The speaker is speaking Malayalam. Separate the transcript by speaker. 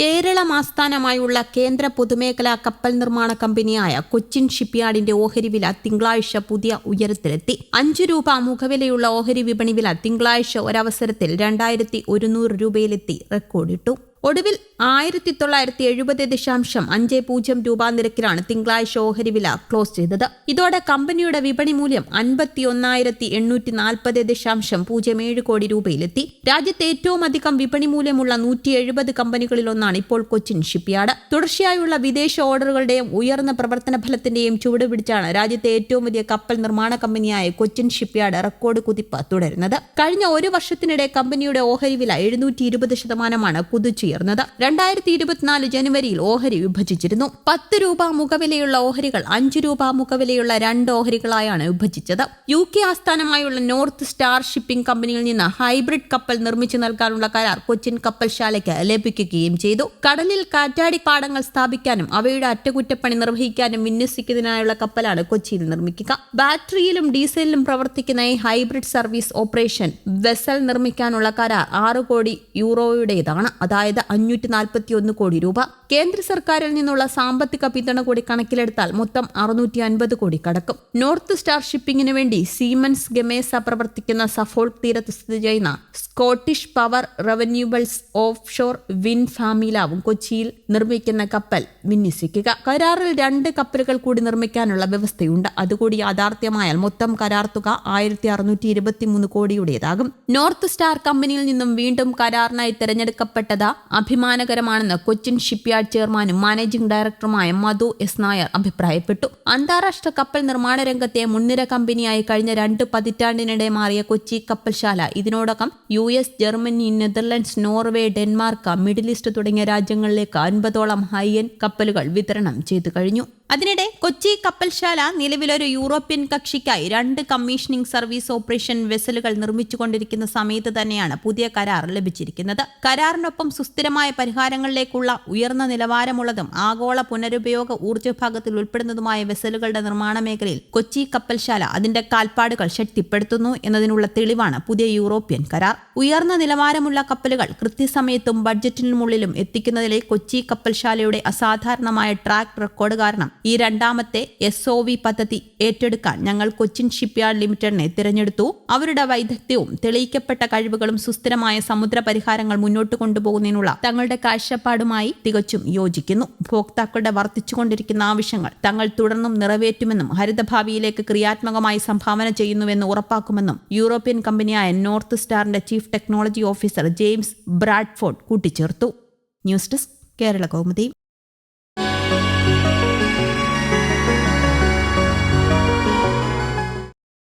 Speaker 1: കേരളം ആസ്ഥാനമായുള്ള കേന്ദ്ര പൊതുമേഖലാ കപ്പൽ നിർമ്മാണ കമ്പനിയായ കൊച്ചിൻ ഷിപ്പ്യാർഡിന്റെ ഓഹരി വില തിങ്കളാഴ്ച പുതിയ ഉയരത്തിലെത്തി. അഞ്ചു രൂപ മുഖവിലയുള്ള ഓഹരി വിപണി വില തിങ്കളാഴ്ച ഒരവസരത്തിൽ രണ്ടായിരത്തി ഒരുന്നൂറ് രൂപയിലെത്തി. റെക്കോർഡിട്ടു. ഒടുവിൽ ആയിരത്തി തൊള്ളായിരത്തി എഴുപത് ദശാംശം അഞ്ച് പൂജ്യം രൂപ നിരക്കിലാണ് തിങ്കളാഴ്ച ഓഹരി വില ക്ലോസ് ചെയ്തത്. ഇതോടെ കമ്പനിയുടെ വിപണി മൂല്യം അൻപത്തി ഒന്നായിരത്തി എണ്ണൂറ്റി നാൽപ്പത് ദശാംശം പൂജ്യം ഏഴ് കോടി രൂപയിലെത്തി. രാജ്യത്തെ ഏറ്റവും അധികം വിപണി മൂല്യമുള്ള നൂറ്റി എഴുപത് കമ്പനികളിലൊന്നാണ് ഇപ്പോൾ കൊച്ചിൻ ഷിപ്പ്യാർഡ്. തുടർച്ചയായുള്ള വിദേശ ഓർഡറുകളുടെയും ഉയർന്ന പ്രവർത്തന ഫലത്തിന്റെയും ചുവടുപിടിച്ചാണ് രാജ്യത്തെ ഏറ്റവും വലിയ കപ്പൽ നിർമ്മാണ കമ്പനിയായ കൊച്ചിൻ ഷിപ്പ്യാർഡ് റെക്കോർഡ് കുതിപ്പ് തുടരുന്നത്. കഴിഞ്ഞ ഒരു വർഷത്തിനിടെ കമ്പനിയുടെ ഓഹരി വില എഴുന്നൂറ്റി ഇരുപത് ശതമാനമാണ് കുതിച്ചുയർന്നത് രണ്ടായിരത്തി ഇരുപത്തിനാല് ജനുവരിയിൽ ഓഹരി വിഭജിച്ചിരുന്നു. പത്ത് രൂപ മുഖവിലയുള്ള ഓഹരികൾ അഞ്ച് രൂപ മുഖവിലയുള്ള രണ്ട് ഓഹരികളായാണ് വിഭജിച്ചത്. യു കെ ആസ്ഥാനമായുള്ള നോർത്ത് സ്റ്റാർ ഷിപ്പിംഗ് കമ്പനിയിൽ നിന്ന് ഹൈബ്രിഡ് കപ്പൽ നിർമ്മിച്ചു നൽകാനുള്ള കരാർ കൊച്ചിൻ കപ്പൽശാലയ്ക്ക് ലഭിക്കുകയും ചെയ്തു. കടലിൽ കാറ്റാടി പാടങ്ങൾ സ്ഥാപിക്കാനും അവയുടെ അറ്റകുറ്റപ്പണി നിർവഹിക്കാനും വിന്യസിക്കുന്നതിനായുള്ള കപ്പലാണ് കൊച്ചിയിൽ നിർമ്മിക്കുക. ബാറ്ററിയിലും ഡീസലിലും പ്രവർത്തിക്കുന്ന ഈ ഹൈബ്രിഡ് സർവീസ് ഓപ്പറേഷൻ വെസൽ നിർമ്മിക്കാനുള്ള കരാർ ആറ് കോടി യൂറോയുടേതാണ്. അതായത് അഞ്ഞൂറ്റി നാൽപ്പത്തിയൊന്ന് കോടി രൂപ. കേന്ദ്ര സർക്കാരിൽ നിന്നുള്ള സാമ്പത്തിക പിന്തുണ കൂടി കണക്കിലെടുത്താൽ മൊത്തം അറുന്നൂറ്റി അൻപത് കോടി കടക്കും. നോർത്ത് സ്റ്റാർ ഷിപ്പിംഗിന് വേണ്ടി സീമൻസ് ഗമേസ പ്രവർത്തിക്കുന്ന സഫോൾക്ക് തീരത്ത് സ്ഥിതി ചെയ്യുന്ന Scottish power renewables offshore wind ഫാമിലാവും കൊച്ചിയിൽ നിർമ്മിക്കുന്ന കപ്പൽ വിന്യസിക്കുക. കരാറിൽ രണ്ട് കപ്പലുകൾ കൂടി നിർമ്മിക്കാനുള്ള വ്യവസ്ഥയുണ്ട്. അതുകൂടി യാഥാർത്ഥ്യമായാൽ മൊത്തം കരാർ തുക ആയിരത്തി അറുന്നൂറ്റി ഇരുപത്തിമൂന്ന് കോടിയുടേതാകും. നോർത്ത് സ്റ്റാർ കമ്പനിയിൽ നിന്നും വീണ്ടും കരാറിനായി തിരഞ്ഞെടുക്കപ്പെട്ടത് അഭിമാനകരമാണെന്ന് കൊച്ചിൻ ഷിപ്പ്യാർഡ് ചെയർമാനും മാനേജിംഗ് ഡയറക്ടറുമായ മധു എസ്. നായർ അഭിപ്രായപ്പെട്ടു. അന്താരാഷ്ട്ര കപ്പൽ നിർമ്മാണ രംഗത്തെ മുൻനിര കമ്പനിയായി കഴിഞ്ഞ രണ്ട് പതിറ്റാണ്ടിനിടെ മാറിയ കൊച്ചി കപ്പൽശാല ഇതിനോടകം U. S. Germany Netherlands Norway Denmark middle east തുടങ്ങിയ രാജ്യങ്ങളിലേക്ക് അൻപതോളം ഹൈ എൻഡ് കപ്പലുകൾ വിതരണം ചെയ്തു കഴിഞ്ഞു. അതിനിടെ കൊച്ചി കപ്പൽശാല നിലവിലൊരു യൂറോപ്യൻ കക്ഷിക്കായി രണ്ട് കമ്മീഷനിംഗ് സർവീസ് ഓപ്പറേഷൻ വെസലുകൾ നിർമ്മിച്ചുകൊണ്ടിരിക്കുന്ന സമയത്ത് തന്നെയാണ് പുതിയ കരാർ ലഭിച്ചിരിക്കുന്നത്. കരാറിനൊപ്പം സുസ്ഥിരമായ പരിഹാരങ്ങളിലേക്കുള്ള ഉയർന്ന നിലവാരമുള്ളതും ആഗോള പുനരുപയോഗ ഊർജ വിഭാഗത്തിൽ ഉൾപ്പെടുന്നതുമായ വെസലുകളുടെ നിർമ്മാണ മേഖലയിൽ കൊച്ചി കപ്പൽശാല അതിന്റെ കാൽപ്പാടുകൾ ശക്തിപ്പെടുത്തുന്നു എന്നതിനുള്ള തെളിവാണ് പുതിയ യൂറോപ്യൻ കരാർ. ഉയർന്ന നിലവാരമുള്ള കപ്പലുകൾ കൃത്യസമയത്തും ബഡ്ജറ്റിനുമുള്ളിലും എത്തിക്കുന്നതിലെ കൊച്ചി കപ്പൽശാലയുടെ അസാധാരണമായ ട്രാക്ക് റെക്കോർഡ് കാരണം ഈ രണ്ടാമത്തെ എസ് ഒ വി പദ്ധതി ഏറ്റെടുക്കാൻ ഞങ്ങൾ കൊച്ചിൻ ഷിപ്പ്യാർഡ് ലിമിറ്റഡിനെ തിരഞ്ഞെടുത്തു. അവരുടെ വൈദഗ്ധ്യവും തെളിയിക്കപ്പെട്ട കഴിവുകളും സുസ്ഥിരമായ സമുദ്ര പരിഹാരങ്ങൾ മുന്നോട്ട് കൊണ്ടുപോകുന്നതിനുള്ള തങ്ങളുടെ കാഴ്ചപ്പാടുമായി തികച്ചും യോജിക്കുന്നു. ഉപഭോക്താക്കളുടെ വർദ്ധിച്ചുകൊണ്ടിരിക്കുന്ന ആവശ്യങ്ങൾ തങ്ങൾ തുടർന്നും നിറവേറ്റുമെന്നും ഹരിതഭാവിയിലേക്ക് ക്രിയാത്മകമായി സംഭാവന ചെയ്യുന്നുവെന്ന് ഉറപ്പാക്കുമെന്നും യൂറോപ്യൻ കമ്പനിയായ north സ്റ്റാറിന്റെ chief technology officer James Bradford കൂട്ടിച്ചേർത്തു. News desk Kerala Kaumudi.